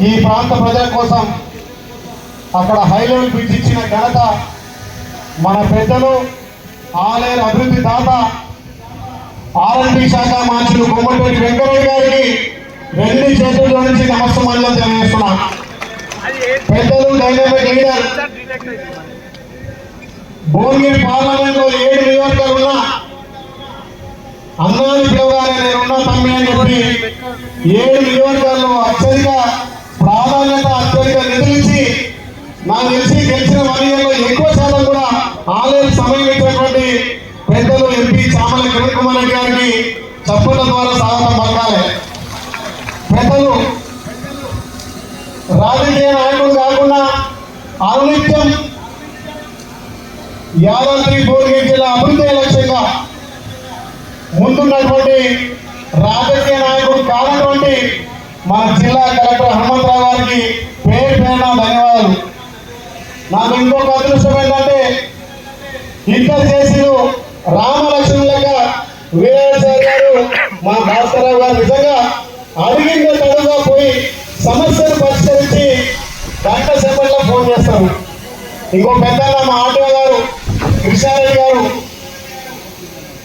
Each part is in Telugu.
ఈ ప్రాంత ప్రజల కోసం అక్కడ హైలెవెల్ బ్రిడ్జ్ ఇచ్చిన ఘనత మన పెద్దలు ఆలయ అభివృద్ధి దాత ఆర్ఎండి శాఖ మంత్రులు కొమ్మటూరి వెంకటరెడ్డి గారికి రెండు చేతుల్లో నుంచి నమస్కారాలు తెలియజేస్తున్నా. పెద్దలు డైనమిక్ లీడర్ భువనగిరి పార్లమెంట్లో ఏడు నియోజకవర్గాలు అన్నాని పిలవగానే నేనున్నా తమ్మి అని చెప్పి ఏడు నియోజకవర్గాల్లో అత్యధిక ప్రాధాన్యత అత్యంత నిధులిచ్చి నాకు తెలిసి గెలిచిన వన్ ఎక్కువ శాతం కూడా ఆలయ సమయం ఇచ్చినటువంటి పెద్దలు ఎంపీ చామల కిరణ్ కుమార్ రెడ్డి గారికి చప్పుల ద్వారా స్వాగతం పలకాలి. పెద్దలు రాజకీయ నాయకులు కాకుండా అనునిత్యం యాదాద్రి భువనగిరి జిల్లా అభివృద్ధి లక్ష్యంగా ముందున్నటువంటి రాజకీయ నాయకుడు కానటువంటి మన జిల్లా కలెక్టర్ హనుమంతరావు గారికి పేరు పేరున ధన్యవాదాలు. నాకు ఇంకొక అదృష్టం ఏంటంటే ఇద్దరు చేసిన రామలక్ష్మణులుగా వీరాచార్య గారు మా భాస్కరరావు గారు నిజంగా అడిగిందే తడుగా పోయి సమస్యను పరిష్కరించి గంట సేపట్లో ఫోన్ చేస్తారు. ఇంకో పెద్ద మా ఆటో గారు కృష్ణారెడ్డి గారు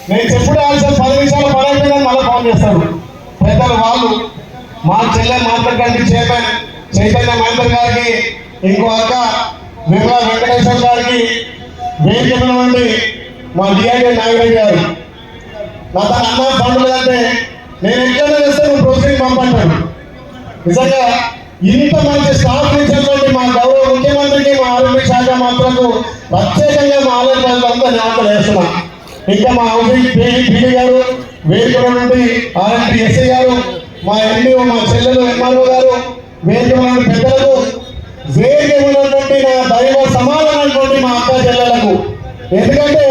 నేను చెప్పుడు ఆల్సిన పది నిమిషాలు పడైపోయిందని మళ్ళీ ఫోన్ చేస్తారు. మా చెల్లె మాస్టర్ గారికి చైర్మన్ చైతన్య మహేందర్ గారికి ఇంకో అక్క నిర్మలా వెంకటేశ్వర గారికి వేదికల నుండి మా డిఐడి నాగరెడ్డి గారు. నా తన అన్న పండుగ అంటే నేను ఎట్లా చేస్తాను నువ్వు ప్రొసీడింగ్ పంపంటాను నిజంగా ఇంత మంచి స్టాఫ్ ఇచ్చినటువంటి మా గౌరవ ముఖ్యమంత్రికి మా ఆరోగ్య శాఖ మంత్రులకు ప్రత్యేకంగా మా ఆలయ ప్రజలంతా జ్ఞాపకం చేస్తున్నాం ఇంకా మా హౌసింగ్ పీడీ గారు వేదిక నుండి ఆర్ఎంపీ ఎస్ఐ గారు మా ఎండి మా చెల్లెలు ఎంఆర్ఓ గారు వేదిక పెద్దలకు వేదిక ఉన్నటువంటి నా దైవ సమానమైనటువంటి మా అక్క చెల్లెలకు. ఎందుకంటే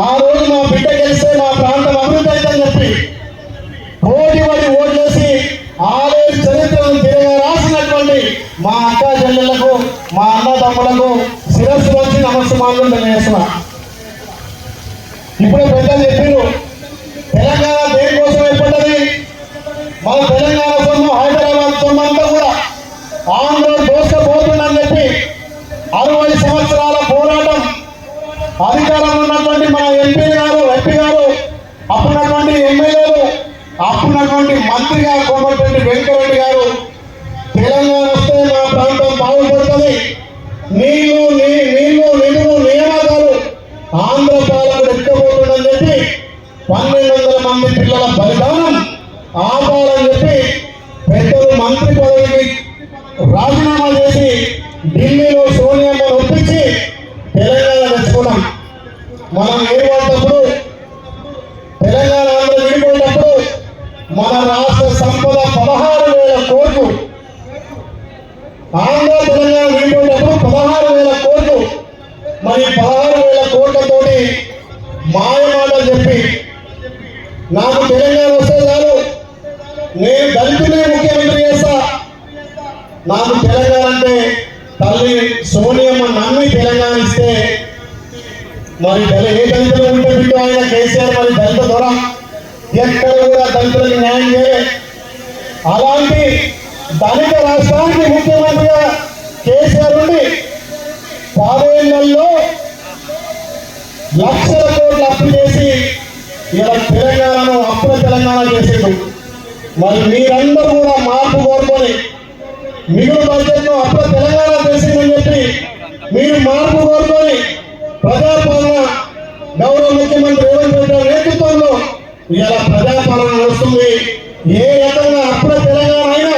ఆ రోజు మా బిడ్డ గెలిస్తే మా ప్రాంతం అభివృద్ధి అవుతుందని చెప్పి పోటీ పడి ఓట్లేసి ఆలయ చరిత్రను తిరగా రాసినటువంటి మా అక్క చెల్లెలకు మా అన్నదమ్ములకు శిరస్సు వచ్చి నమస్కారం తెలియజేస్తున్నా. ఇప్పుడు పెద్దలు చెప్పారు తెలంగాణ దేనికోసం ఏర్పడ్డది మన తెలంగాణ సొమ్ము హైదరాబాద్ సొమ్ము అంతా కూడా ఆంధ్ర దోసుకపోతుందని చెప్పి అరవై సంవత్సరాల పోరాటం అధికారంలో ఉన్నటువంటి మన ఎంపీ గారు ఎంపీ గారు అప్పుడున్నటువంటి ఎమ్మెల్యేలు అప్పుడున్నటువంటి మంత్రిగా కోమటిరెడ్డి వెంకరెడ్డి గారు తెలంగాణ వస్తే మా ప్రాంతం బాగుపడుతుంది. నీళ్ళు నీ నీళ్ళు నిధులు నియామకాలు ఆంధ్ర పాలన ఎక్కబోతుందని చెప్పి ఆపాలని చెప్పి పెద్దలు మంత్రి పదవికి రాజీనామా చేసి ఢిల్లీలో సోనియామ్మను ఒప్పించి తెలంగాణ తెచ్చుకున్నాం. మనం ఏర్పడినప్పుడు తెలంగాణ ఆంధ్ర విడిపోయినప్పుడు మన రాష్ట్ర సంపద పదహారు వేల కోట్లు ఆంధ్ర తెలంగాణ విడిపోయినప్పుడు పదహారు వేల కోట్లు మరి పదహారు వేల కోట్లతోటి మాయమాటలు చెప్పి నాకు తెలంగాణ నేను దళితులే ముఖ్యమంత్రి చేస్తా. నాకు తెలంగాణ అంటే తల్లి సోనియమ్మ నమ్మి తెలంగాణ ఇస్తే మరి ఏ దళితులు ఉంటే బిడ్డ ఆయన కేసీఆర్ మరి దళిత దొర? ఎక్కడ కూడా దళితులకు న్యాయం చేయలే. అలాంటి దళిత రాష్ట్రానికి ముఖ్యమంత్రిగా కేసీఆర్ ఉండి పదేళ్ళలో లక్షల కోట్లు అప్పు చేసి ఇలా తెలంగాణను అప్పుల తెలంగాణ చేసేటప్పుడు మరి మీరందరూ కూడా మార్పు కోరుకొని మిగులు బడ్జెట్ను తెలంగాణ చేసిందని చెప్పి మీరు మార్పు కోరుకొని ప్రజాపాలన గౌరవ ముఖ్యమంత్రి రేవంత్ రెడ్డి నేతృత్వంలో ఇలా ప్రజాపాలన నడుస్తుంది. ఏ రకంగా అప్పుల తెలంగాణ అయినా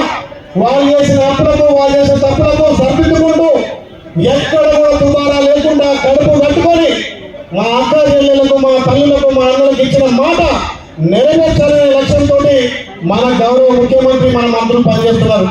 వాళ్ళు చేసిన అప్పులకు వాళ్ళు చేసిన తప్పులకు సరిదిద్దుకుంటూ ఎక్కడ కూడా దుబారా లేకుండా కడుపు కట్టుకొని మా అక్క చెల్లెలకు మా తల్లులకు మా అన్నలకు ఇచ్చిన మాట నెరవేర్చాలనే లక్ష్యంతో మన గౌరవ ముఖ్యమంత్రి మన మంత్రులు పనిచేస్తున్నారు.